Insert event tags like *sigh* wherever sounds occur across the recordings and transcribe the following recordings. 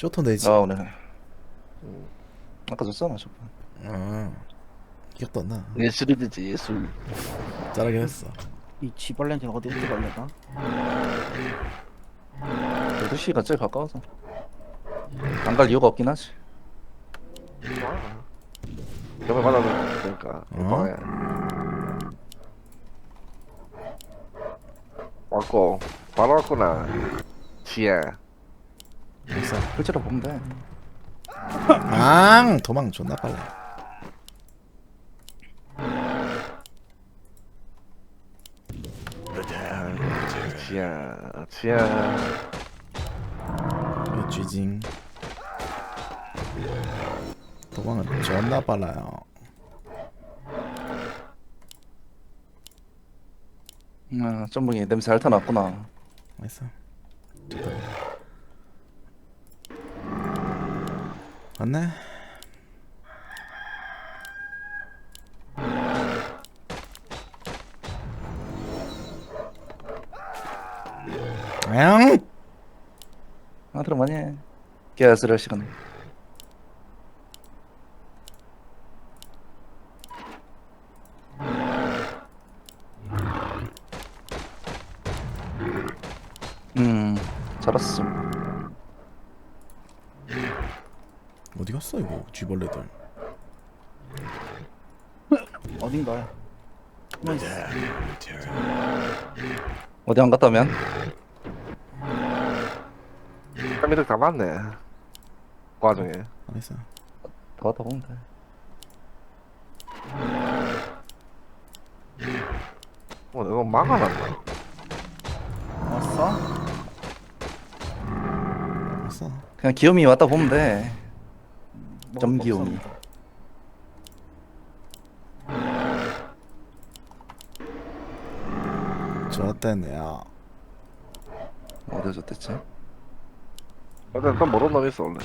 쇼톤 되지. 아 오늘 아까 줬잖아 저거 어. 기억도 안 나. 예술이지 예술 잘하긴 했어. 이 지벌렌즈는 어디 어디 걸려나? 12시가 제일 가까워서 안 갈 이유가 없긴 하지 옆에 받아도 되니까 어? 방에 왔고 바로 왔구나 지혜 됐어. 실제로 보면 돼 앙 도망 존나 빨라. 지혜 이 쥐징. 도망은 존나 빨라요. 아 짬뽕이 냄새 핥아놨구나 맛있어. 맞네. 앙! 아 들어 많이 해 개아슬 할 시간에 음 잘했어 어디 갔어 이거 쥐벌레들? 어딘가에. 어디 안 갔다면? 한미들 다 맞네 그 과정에 안 했어. 더 가다 보면 돼 어 이거 막아놨나 왔어? 했어. 그냥 귀요미 왔다 보면 돼 점기용이. 좋았다네요. 어디 줬댔지? 일단 또 모르는 놈 있어 원래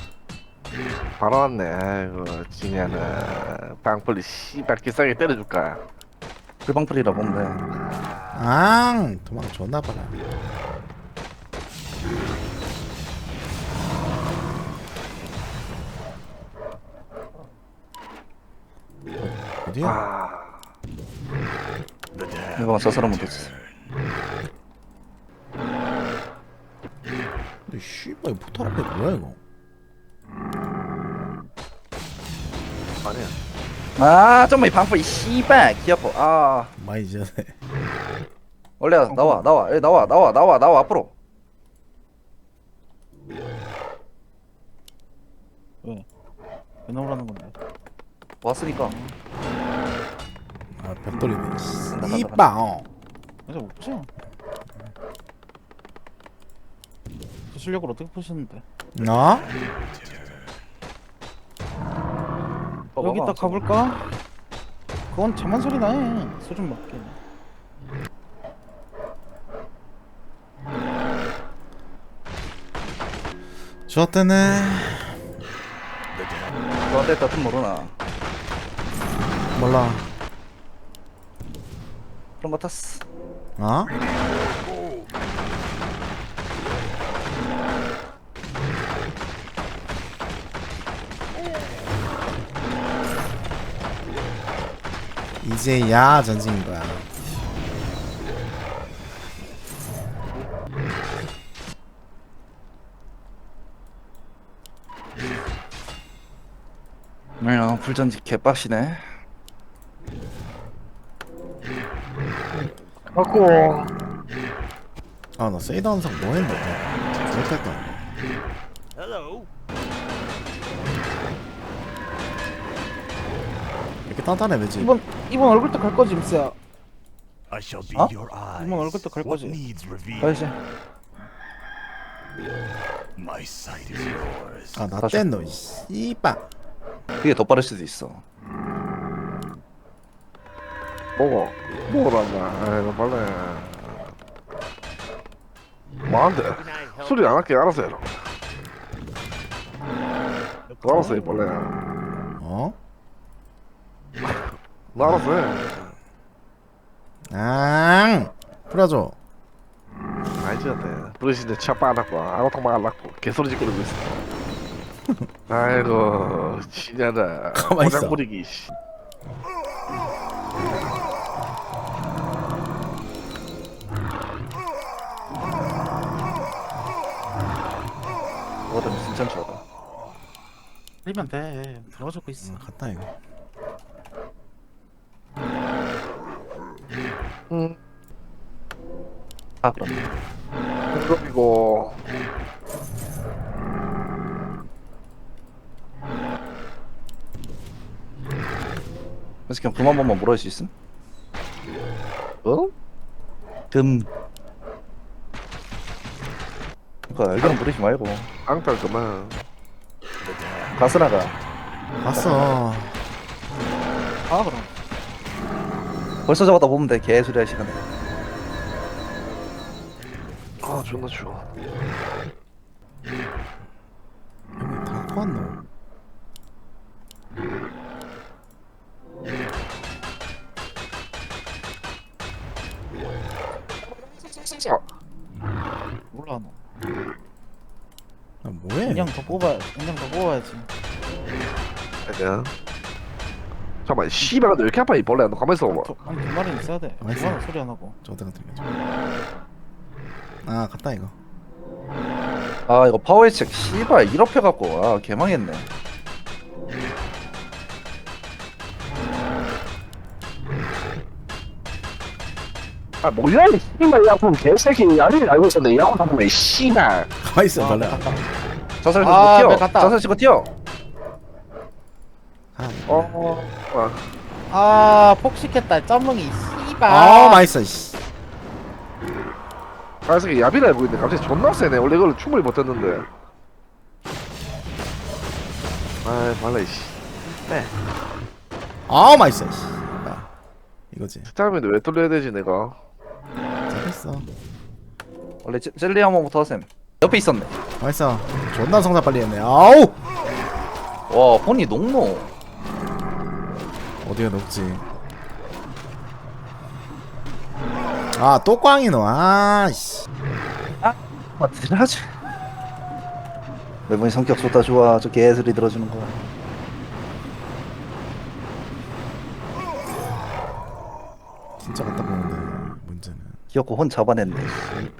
바로 왔네 아이고 지혜는 빵플리 씨발 기싸게 때려줄까 풀방풀이라 보면 돼 앙! 도망 존나 빨라. 어, 어디야? 아 이거 저 사람은 됐지 근데 씨발 이거 포탈 앞에 뭐야 이거? 아니야 아 좀만 이 방풀 이 씨발 귀 아파 아 많이 전에. 원래 나와 나와 에 나와 나와 나와 나와 앞으로 왜? 왜 나오라는 건데? 왔으니까 아 벽돌이네. 이빵. 이제 없지? 그 실력을 어떻게 푸시는데? 나? 여기 딱 가볼까? 그건 자만 소리 나해. 수준 맞게. 좋았다네. 너한테 따뜻 모르나 몰라. 그런 거 탔어 어? 이제야 전쟁인 거야. 뭐야 불전지 개빡시네 갖고 아나 세이드 항상 뭐 했는데? 못했다. 이렇게 단단해 왜지? 이번 이번 얼굴 때갈 거지 임스야. I shall be 어? your eyes. 이번 얼굴 때갈 What 거지. needs? 가야지 My sight is yours. 아나 다시. 땐너 씨발. 그게 더 빠를 수도 있어 뭐고 뭐란다 아이고 빨리 뭐한데. 수리 안 할게. 알아서 해라. 알아서 해 빨리 어? 나 알아서 해. 앙! 풀어줘. 아니지 어때? 브루시인데 차 빠놨고 아무통 막알랐고 개소리 짓고 그러고 있어. 아이고 진짜다 가만히 있어. 고장 부리기 씨. 그거는 진짜 좋아. 리면 돼 들어주고 있어 음, 갔다 이거 응아 그럼. 공급이고 그래서 그냥 금한 번만 물어줄 수 있음? 어? 금. 그니까 일단 물리지 말고. 앙탈 그만. 가스나가. 봤어 아 그럼. 벌써 잡았다 보면 돼 개소리 할 시간에. 아 존나 추워. 형이 다 코았노 몰라 너 그냥 더 뽑아 그냥 더 뽑아야지. 아니야. 잠깐만 씨발 근데 왜 이렇게 아파 이 벌레야? 너 가만히 있어봐 두, 아니 두 마리는 있어야 돼. 있어. 그거는 소리 안 하고. 저 어디 같은 거죠 아 갔다 이거. 아 이거 파워헤책 씨발 1업 해갖고 아 개망했네. 아 뭐야 이 씨발 야구 개새끼. 야리를 알고 있었네 야구 하면 씨발. 가만히 있어 발레 자살 치고 아, 뛰어 배 갔다. 자살 치고 뛰어 아, 어... 아, 아 폭식했다. 쩌멍이 씨발. 아 맛있어 씨. 아 새끼 야비를 알고 있는데 갑자기 존나 세네. 원래 이걸 충분히 못했는데. 아이 발레 씨. 아 맛있어 씨. 아, 이거지. 스타일인데 왜 뚫려야 되지 내가? 잘했어. 원래 젤- 젤리 한 번 부터 하셈 옆에 있었네. 맛있어 존나 성장 빨리 했네. 아우! 와 혼이 녹노. 어디가 높지? 아 또 꽝이노 아씨. 아 드라지 매번이 성격 좋다 좋아. 저 개소리 들어주는 거. 진짜 갖다 보는데 문제는. 귀엽고 혼 잡아냈네 씨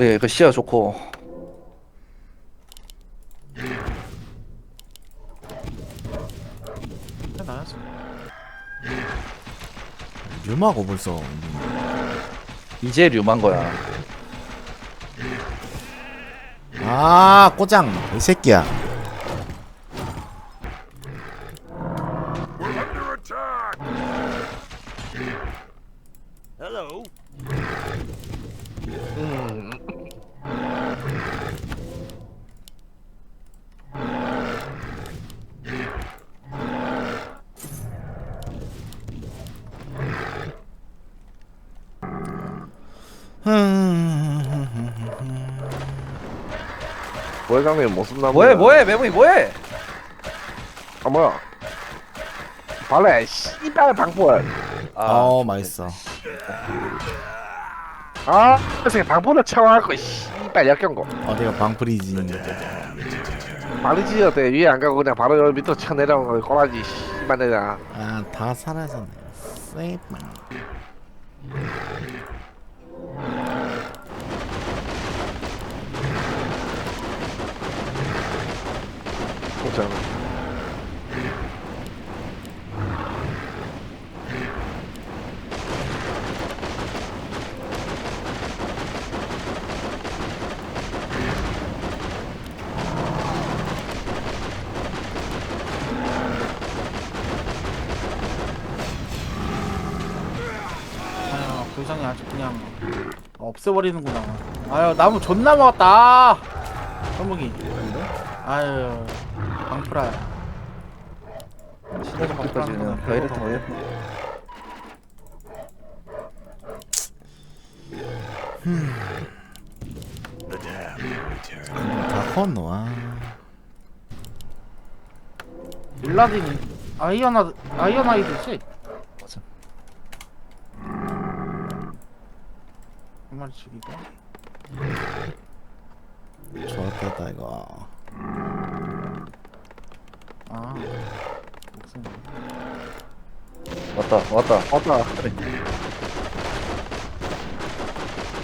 원래 그 시야 좋고 나야지 유마고 벌써 이제 류만 거야 아 꼬장 이 새끼야. Hello. 음. 부회장님 무슨 나무 뭐해 뭐해 매번이 뭐해? 아 뭐야? 발레 씨발 방풀 아 맛있어. 아 그래서 방풀을 채워갖고 씨발 역경고 어디가 방풀이지. 바르지 어 때 위에 안 가고 그냥 바로 여기 밑으로 쳐 내려온 거 꼬라지 씨발 내가. 아다 사라졌네. 세이 브 보자 아유 불상이 아주 그냥 없애버리는구나. 아유 나무 존나 먹었다. 쩌멍이 아유 신의 정도까지는 다이렉트 해야겠네 The dam return. 다아 빌라딘이 아이언아 아이언아이드지? 맞아. 한 마리 죽이고 좋았겠다 이거 아 목숨 왔다 왔다. 왔다.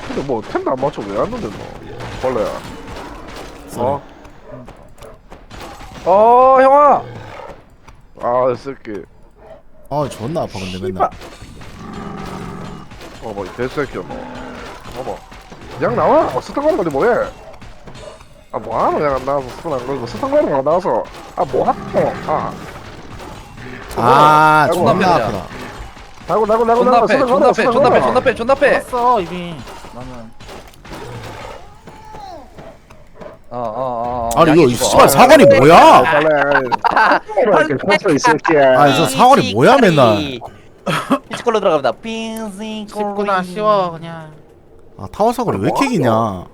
근데 뭐 템도 안 맞춰 왜 왔는데 뭐 벌레야. 어? 어 형아. 아, 이 새끼. 아 존나 아파 근데 맨날 어머, 이 개새끼야 뭐. 어머. 그냥 나와. 어, 가는 건데 뭐해? 아, 뭐하노? 안 나와서 스턴 안 걸고 가는 거안 나와서. 아, 뭐하노? 아. 아 아이고, 존나. 아프다 나고 나고 나고 존나 나고 패 존나 패 존나 패 존나 패 존나 패. 했어 이미 나는 어 어 어. 아니 이거 씨발 사거리 뭐야. 아니 저 사거리 뭐야 맨날 *laughs* 피치콜로 들어갑니다. 핑싱 쉽구나 쉬워 그냥 아 타워 사거리 왜 이렇게 기냐